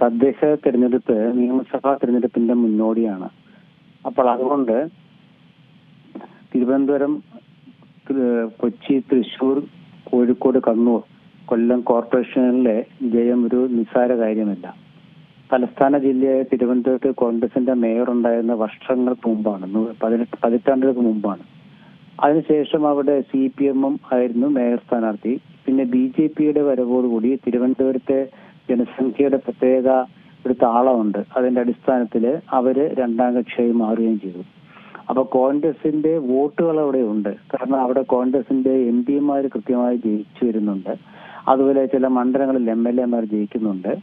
തദ്ദേശ തിരഞ്ഞെടുപ്പ് നിയമസഭാ തിരഞ്ഞെടുപ്പിന്റെ മുന്നോടിയാണ്. അപ്പോൾ അതുകൊണ്ട് തിരുവനന്തപുരം കൊച്ചി തൃശൂർ കോഴിക്കോട് കണ്ണൂർ കൊല്ലം കോർപ്പറേഷനിലെ ജയം ഒരു നിസ്സാര കാര്യമല്ല. തലസ്ഥാന ജില്ലയായ തിരുവനന്തപുരത്ത് കോൺഗ്രസിന്റെ മേയർ ഉണ്ടായിരുന്ന വർഷങ്ങൾക്ക് മുമ്പാണ് പതിനെട്ട് പതിറ്റാണ്ടുകൾക്ക് മുമ്പാണ്. അതിനുശേഷം അവിടെ സി പി എമ്മും ആയിരുന്നു മേയർ സ്ഥാനാർത്ഥി. പിന്നെ ബി ജെ പിയുടെ വരവോടുകൂടി തിരുവനന്തപുരത്തെ ജനസംഖ്യയുടെ പ്രത്യേക ഒരു താളമുണ്ട് അതിന്റെ അടിസ്ഥാനത്തിൽ അവർ രണ്ടാം കക്ഷിയായി മാറുകയും ചെയ്തു. അപ്പൊ കോൺഗ്രസിന്റെ വോട്ടുകൾ അവിടെ ഉണ്ട്. കാരണം അവിടെ കോൺഗ്രസിന്റെ എം പിമാർ കൃത്യമായി ജയിച്ചു വരുന്നുണ്ട്. അതുപോലെ ചില മണ്ഡലങ്ങളിൽ എം എൽ എമാർ ജയിക്കുന്നുണ്ട്.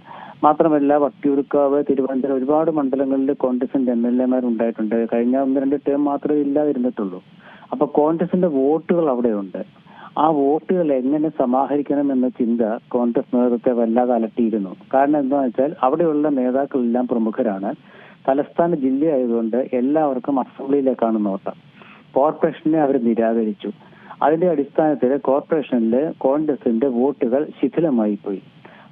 മാത്രമല്ല വട്ടിയൂർക്കാവ് തിരുവനന്തപുരം ഒരുപാട് മണ്ഡലങ്ങളിൽ കോൺഗ്രസിന്റെ എം എൽ എമാർ ഉണ്ടായിട്ടുണ്ട്. കഴിഞ്ഞ ഒന്ന് രണ്ട് ടേം മാത്രമേ ഇല്ലാതിരുന്നിട്ടുള്ളൂ. അപ്പൊ കോൺഗ്രസിന്റെ വോട്ടുകൾ അവിടെയുണ്ട്. ആ വോട്ടുകൾ എങ്ങനെ സമാഹരിക്കണം എന്ന ചിന്ത കോൺഗ്രസ് നേതൃത്വത്തെ വല്ലാതെ അലട്ടിയിരുന്നു. കാരണം എന്താണെന്ന് വെച്ചാൽ അവിടെയുള്ള നേതാക്കളെല്ലാം പ്രമുഖരാണ്. തലസ്ഥാന ജില്ലയായതുകൊണ്ട് എല്ലാവർക്കും അസംബ്ലിയിലേക്കാണ് നോട്ടം. കോർപ്പറേഷനെ അവർ നിരാകരിച്ചു. അതിന്റെ അടിസ്ഥാനത്തിൽ കോർപ്പറേഷനിൽ കോൺഗ്രസിന്റെ വോട്ടുകൾ ശിഥിലമായി പോയി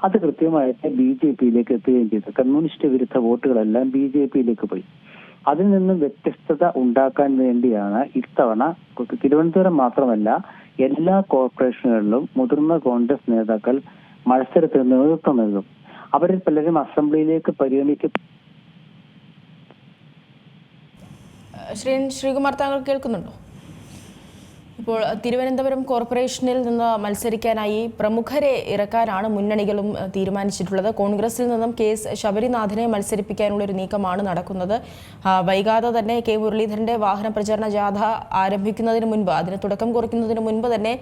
അത് കൃത്യമായിട്ട് ബി ജെ പിയിലേക്ക് എത്തുകയും ചെയ്തു. കമ്മ്യൂണിസ്റ്റ് വിരുദ്ധ വോട്ടുകളെല്ലാം ബി ജെ പിയിലേക്ക് പോയി. അതിൽ നിന്നും വ്യത്യസ്തത ഉണ്ടാക്കാൻ വേണ്ടിയാണ് ഇത്തവണ തിരുവനന്തപുരം മാത്രമല്ല എല്ലാ കോർപ്പറേഷനുകളിലും മുതിർന്ന കോൺഗ്രസ് നേതാക്കൾ മത്സരത്തിന് നേതൃത്വം നൽകും. അവരിൽ പലരും അസംബ്ലിയിലേക്ക് പരിഗണിക്ക ശ്രീ ശ്രീകുമാർ താങ്കൾ കേൾക്കുന്നുണ്ടോ? ഇപ്പോൾ തിരുവനന്തപുരം കോർപ്പറേഷനിൽ നിന്ന് മത്സരിക്കാനായി പ്രമുഖരെ ഇറക്കാനാണ് മുന്നണികളും തീരുമാനിച്ചിട്ടുള്ളത്. കോൺഗ്രസിൽ നിന്നും കെ എസ് ശബരിനാഥനെ മത്സരിപ്പിക്കാനുള്ള ഒരു നീക്കമാണ് നടക്കുന്നത്. വൈകാതെ തന്നെ കെ മുരളീധരന്റെ വാഹന പ്രചരണ ജാഥ ആരംഭിക്കുന്നതിന് മുൻപ് അതിന് തുടക്കം കുറിക്കുന്നതിന് മുൻപ് തന്നെ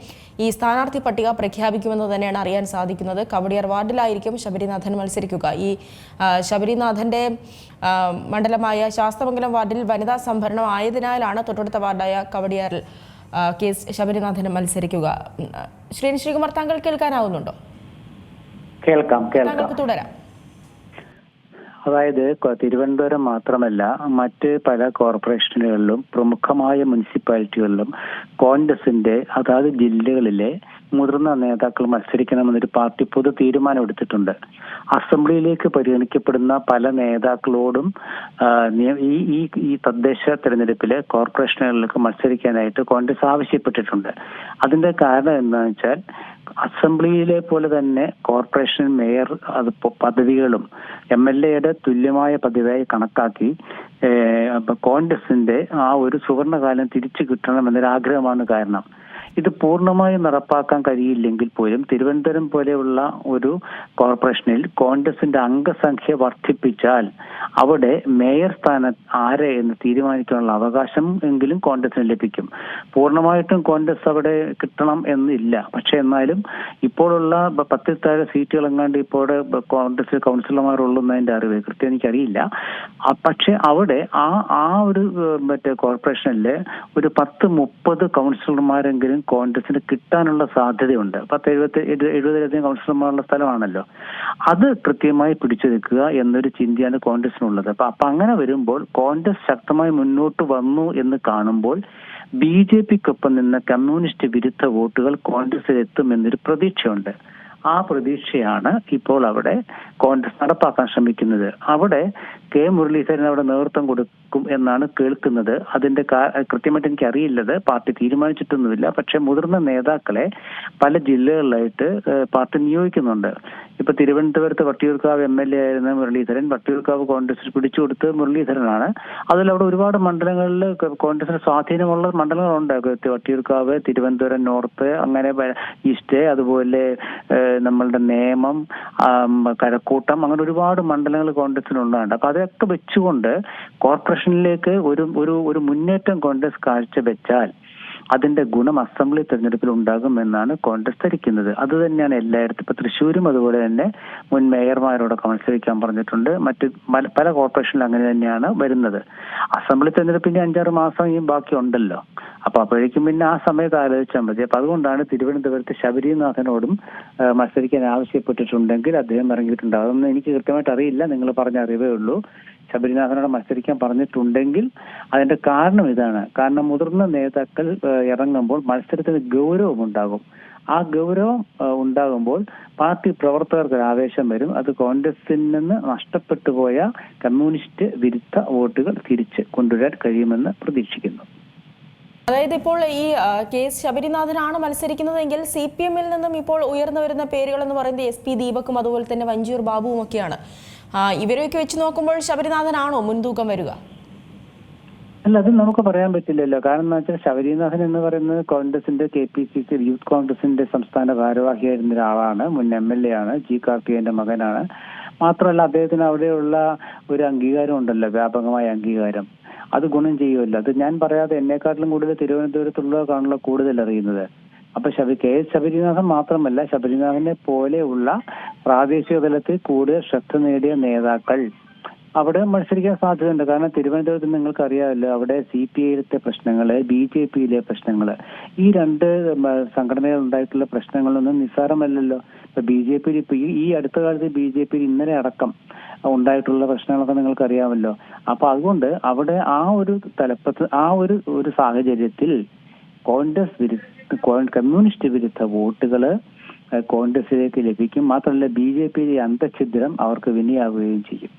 ഈ സ്ഥാനാർത്ഥി പട്ടിക പ്രഖ്യാപിക്കുമെന്ന് തന്നെയാണ് അറിയാൻ സാധിക്കുന്നത്. കവടിയാർ വാർഡിലായിരിക്കും ശബരിനാഥൻ മത്സരിക്കുക. ഈ ശബരിനാഥന്റെ മണ്ഡലമായ ശാസ്തമംഗലം വാർഡിൽ വനിതാ സംഭരണം ആയതിനാലാണ് തൊട്ടടുത്ത വാർഡായ കവടിയാറിൽ. കെ എസ് ശബരിനാഥന് മത്സരിക്കുക. ശ്രീ ശ്രീകുമാർ താങ്കൾ കേൾക്കാനാവുന്നുണ്ടോ? കേൾക്കാം കേൾക്കാം. തുടരാം. അതായത് തിരുവനന്തപുരം മാത്രമല്ല മറ്റ് പല കോർപ്പറേഷനുകളിലും പ്രമുഖമായ മുനിസിപ്പാലിറ്റികളിലും കോൺഗ്രസിന്റെ അതാത് ജില്ലകളിലെ മുതിർന്ന നേതാക്കൾ മത്സരിക്കണമെന്നൊരു പാർട്ടി പൊതു തീരുമാനമെടുത്തിട്ടുണ്ട് അസംബ്ലിയിലേക്ക് പരിഗണിക്കപ്പെടുന്ന പല നേതാക്കളോടും ഈ ഈ തദ്ദേശ തെരഞ്ഞെടുപ്പിലെ കോർപ്പറേഷനുകളിലേക്ക് മത്സരിക്കാനായിട്ട് കോൺഗ്രസ് ആവശ്യപ്പെട്ടിട്ടുണ്ട്. അതിന്റെ കാരണം എന്താണെന്ന് വെച്ചാൽ അസംബ്ലിയിലെ പോലെ തന്നെ കോർപ്പറേഷൻ മേയർ അത് പദവികളും എം എൽ എയുടെ തുല്യമായ പദവിയായി കണക്കാക്കി കോൺഗ്രസിന്റെ ആ ഒരു സുവർണകാലം തിരിച്ചു കിട്ടണം എന്നൊരാഗ്രഹമാണ് കാരണം. ഇത് പൂർണമായും നടപ്പാക്കാൻ കഴിയില്ലെങ്കിൽ പോലും തിരുവനന്തപുരം പോലെയുള്ള ഒരു കോർപ്പറേഷനിൽ കോൺഗ്രസിന്റെ അംഗസംഖ്യ വർദ്ധിപ്പിച്ചാൽ അവിടെ മേയർ സ്ഥാനം ആരെ എന്ന് തീരുമാനിക്കാനുള്ള അവകാശം എങ്കിലും കോൺഗ്രസിന് ലഭിക്കും. പൂർണമായിട്ടും കോൺഗ്രസ് അവിടെ കിട്ടണം എന്നില്ല. പക്ഷെ എന്നാലും ഇപ്പോഴുള്ള പത്തിൽ താഴെ സീറ്റുകൾ എങ്ങാണ്ട് ഇപ്പോൾ കോൺഗ്രസ് കൗൺസിലർമാരുള്ളൂ എന്നതിന്റെ അറിവ് കൃത്യം എനിക്കറിയില്ല. പക്ഷെ അവിടെ ആ ആ ഒരു മറ്റേ കോർപ്പറേഷനിലെ ഒരു പത്ത് മുപ്പത് കൗൺസിലർമാരെങ്കിലും കോൺഗ്രസിന് കിട്ടാനുള്ള സാധ്യതയുണ്ട്. പത്ത് എഴുപത്തി എഴു- എഴുപതിലധികം കൗൺസിലർമാരുള്ള സ്ഥലമാണല്ലോ. അത് കൃത്യമായി പിടിച്ചെടുക്കുക എന്നൊരു ചിന്തയാണ് കോൺഗ്രസിനുള്ളത്. അപ്പൊ അപ്പൊ അങ്ങനെ വരുമ്പോൾ കോൺഗ്രസ് ശക്തമായി മുന്നോട്ട് വന്നു എന്ന് കാണുമ്പോൾ ബി ജെ പിക്കൊപ്പം നിന്ന കമ്മ്യൂണിസ്റ്റ് വിരുദ്ധ വോട്ടുകൾ കോൺഗ്രസിൽ എത്തുമെന്നൊരു പ്രതീക്ഷയുണ്ട്. ആ പ്രതീക്ഷയാണ് ഇപ്പോൾ അവിടെ കോൺഗ്രസ് നടപ്പാക്കാൻ ശ്രമിക്കുന്നത്. അവിടെ കെ മുരളീധരൻ അവിടെ നേതൃത്വം കൊടുക്കും എന്നാണ് കേൾക്കുന്നത്. അതിന്റെ കൃത്യമായിട്ട് എനിക്ക് അറിയില്ലത് പാർട്ടി തീരുമാനിച്ചിട്ടൊന്നുമില്ല. പക്ഷെ മുതിർന്ന നേതാക്കളെ പല ജില്ലകളിലായിട്ട് പാർട്ടി നിയോഗിക്കുന്നുണ്ട്. ഇപ്പൊ തിരുവനന്തപുരത്ത് വട്ടിയൂർക്കാവ് എം എൽ എ ആയിരുന്ന മുരളീധരൻ വട്ടിയൂർക്കാവ് കോൺഗ്രസ് പിടിച്ചുകൊടുത്ത് മുരളീധരനാണ്. അതിലവിടെ ഒരുപാട് മണ്ഡലങ്ങളിൽ കോൺഗ്രസിന് സ്വാധീനമുള്ള മണ്ഡലങ്ങളുണ്ട്. വട്ടിയൂർക്കാവ് തിരുവനന്തപുരം നോർത്ത് അങ്ങനെ ഈസ്റ്റ് അതുപോലെ നമ്മളുടെ നേമം കരക്കൂട്ടം അങ്ങനെ ഒരുപാട് മണ്ഡലങ്ങൾ കോൺഗ്രസിനുള്ളതാണ് അപ്പൊ അതൊക്കെ വെച്ചുകൊണ്ട് കോർപ്പറേഷനിലേക്ക് ഒരു ഒരു ഒരു മുന്നേറ്റം കോൺഗ്രസ് കാഴ്ചവെച്ചാൽ അതിന്റെ ഗുണം അസംബ്ലി തെരഞ്ഞെടുപ്പിൽ ഉണ്ടാകുമെന്നാണ് കോൺഗ്രസ് ധരിക്കുന്നത്. അത് തന്നെയാണ് എല്ലായിടത്തും ഇപ്പൊ തൃശ്ശൂരും അതുപോലെ തന്നെ മുൻ മേയർമാരോടൊക്കെ മത്സരിക്കാൻ പറഞ്ഞിട്ടുണ്ട്. മറ്റ് പല- കോർപ്പറേഷനിലും അങ്ങനെ തന്നെയാണ് വരുന്നത്. അസംബ്ലി തെരഞ്ഞെടുപ്പിന്റെ അഞ്ചാറ് മാസം ഈ ബാക്കി ഉണ്ടല്ലോ. അപ്പൊ അപ്പോഴേക്കും പിന്നെ ആ സമയത്ത് ആലോചിച്ചാൽ മതി. അപ്പൊ അതുകൊണ്ടാണ് തിരുവനന്തപുരത്ത് ശബരിനാഥനോടും മത്സരിക്കാൻ ആവശ്യപ്പെട്ടിട്ടുണ്ടെങ്കിൽ അദ്ദേഹം ഇറങ്ങിയിട്ടുണ്ട് അതൊന്നും എനിക്ക് കൃത്യമായിട്ട് അറിയില്ല. നിങ്ങൾ പറഞ്ഞ അറിവേ ഉള്ളൂ. ശബരിനാഥനോട് മത്സരിക്കാൻ പറഞ്ഞിട്ടുണ്ടെങ്കിൽ അതിന്റെ കാരണം ഇതാണ്. കാരണം മുതിർന്ന നേതാക്കൾ ഇറങ്ങുമ്പോൾ മത്സരത്തിന് ഗൗരവമുണ്ടാകും ആ ഗൗരവം ഉണ്ടാകുമ്പോൾ പാർട്ടി പ്രവർത്തകർക്ക് ആവേശം വരും. അത് കോൺഗ്രസിൽ നിന്ന് നഷ്ടപ്പെട്ടു പോയ കമ്മ്യൂണിസ്റ്റ് വിരുദ്ധ വോട്ടുകൾ തിരിച്ച് കൊണ്ടുവരാൻ കഴിയുമെന്ന് പ്രതീക്ഷിക്കുന്നു. അതായത് ഇപ്പോൾ ഈ കെ എസ് ശബരിനാഥനാണ് മത്സരിക്കുന്നതെങ്കിൽ സി പി എമ്മിൽ നിന്നും ഇപ്പോൾ ഉയർന്നു വരുന്ന പേരുകൾ എന്ന് പറയുന്നത് എസ് പി ദീപക്കും അതുപോലെ തന്നെ വഞ്ചൂർ ബാബുവും ഒക്കെയാണ്. ഇവരെയൊക്കെ വെച്ച് നോക്കുമ്പോൾ ശബരിനാഥനാണോ മുൻതൂക്കം വരിക? അല്ല അത് നമുക്ക് പറയാൻ പറ്റില്ലല്ലോ. കാരണം എന്ന് വെച്ചാൽ ശബരിനാഥൻ എന്ന് പറയുന്നത് കോൺഗ്രസിന്റെ K P C C youth കോൺഗ്രസിന്റെ സംസ്ഥാന ഭാരവാഹിയായിരുന്ന ഒരാളാണ്. മുൻ എം എൽ എ ആണ്. ജി കാർത്തികന്റെ മകനാണ്. മാത്രമല്ല അദ്ദേഹത്തിന് അവിടെയുള്ള ഒരു അംഗീകാരം ഉണ്ടല്ലോ. വ്യാപകമായ അംഗീകാരം. അത് ഗുണം ചെയ്യുമല്ലോ അത് ഞാൻ പറയാതെ എന്നെക്കാട്ടിലും കൂടുതൽ തിരുവനന്തപുരത്തുള്ളവർക്കാണല്ലോ കൂടുതൽ അറിയുന്നത്. അപ്പൊ ശബരി കെ എസ് ശബരിനാഥൻ മാത്രമല്ല ശബരിനാഥനെ പോലെയുള്ള പ്രാദേശിക തലത്തിൽ കൂടുതൽ ശ്രദ്ധ നേടിയ നേതാക്കൾ. അവിടെ മത്സരിക്കാൻ സാധ്യതയുണ്ട്. കാരണം തിരുവനന്തപുരത്ത് നിങ്ങൾക്ക് അറിയാമല്ലോ അവിടെ സി പി ഐയിലത്തെ പ്രശ്നങ്ങൾ ബി ജെ പിയിലെ പ്രശ്നങ്ങൾ ഈ രണ്ട് സംഘടനകൾ ഉണ്ടായിട്ടുള്ള പ്രശ്നങ്ങളൊന്നും നിസ്സാരമല്ലല്ലോ. ഇപ്പൊ ബി ജെ പിയിൽ ഇപ്പൊ ഈ- അടുത്ത കാലത്ത് ബി ജെ പിയിൽ ഇന്നലെ അടക്കം ഉണ്ടായിട്ടുള്ള പ്രശ്നങ്ങളൊക്കെ നിങ്ങൾക്ക് അറിയാമല്ലോ അപ്പൊ അതുകൊണ്ട് അവിടെ ആ ഒരു തലപ്പത്ത് ആ ഒരു ഒരു സാഹചര്യത്തിൽ കോൺഗ്രസ് വിരുദ്ധ കമ്മ്യൂണിസ്റ്റ് വിരുദ്ധ വോട്ടുകൾ കോൺഗ്രസിലേക്ക് ലഭിക്കും. മാത്രമല്ല ബി ജെ പിയിലെ അന്തഛിദ്രം അവർക്ക് വിനിയാവുകയും ചെയ്യും.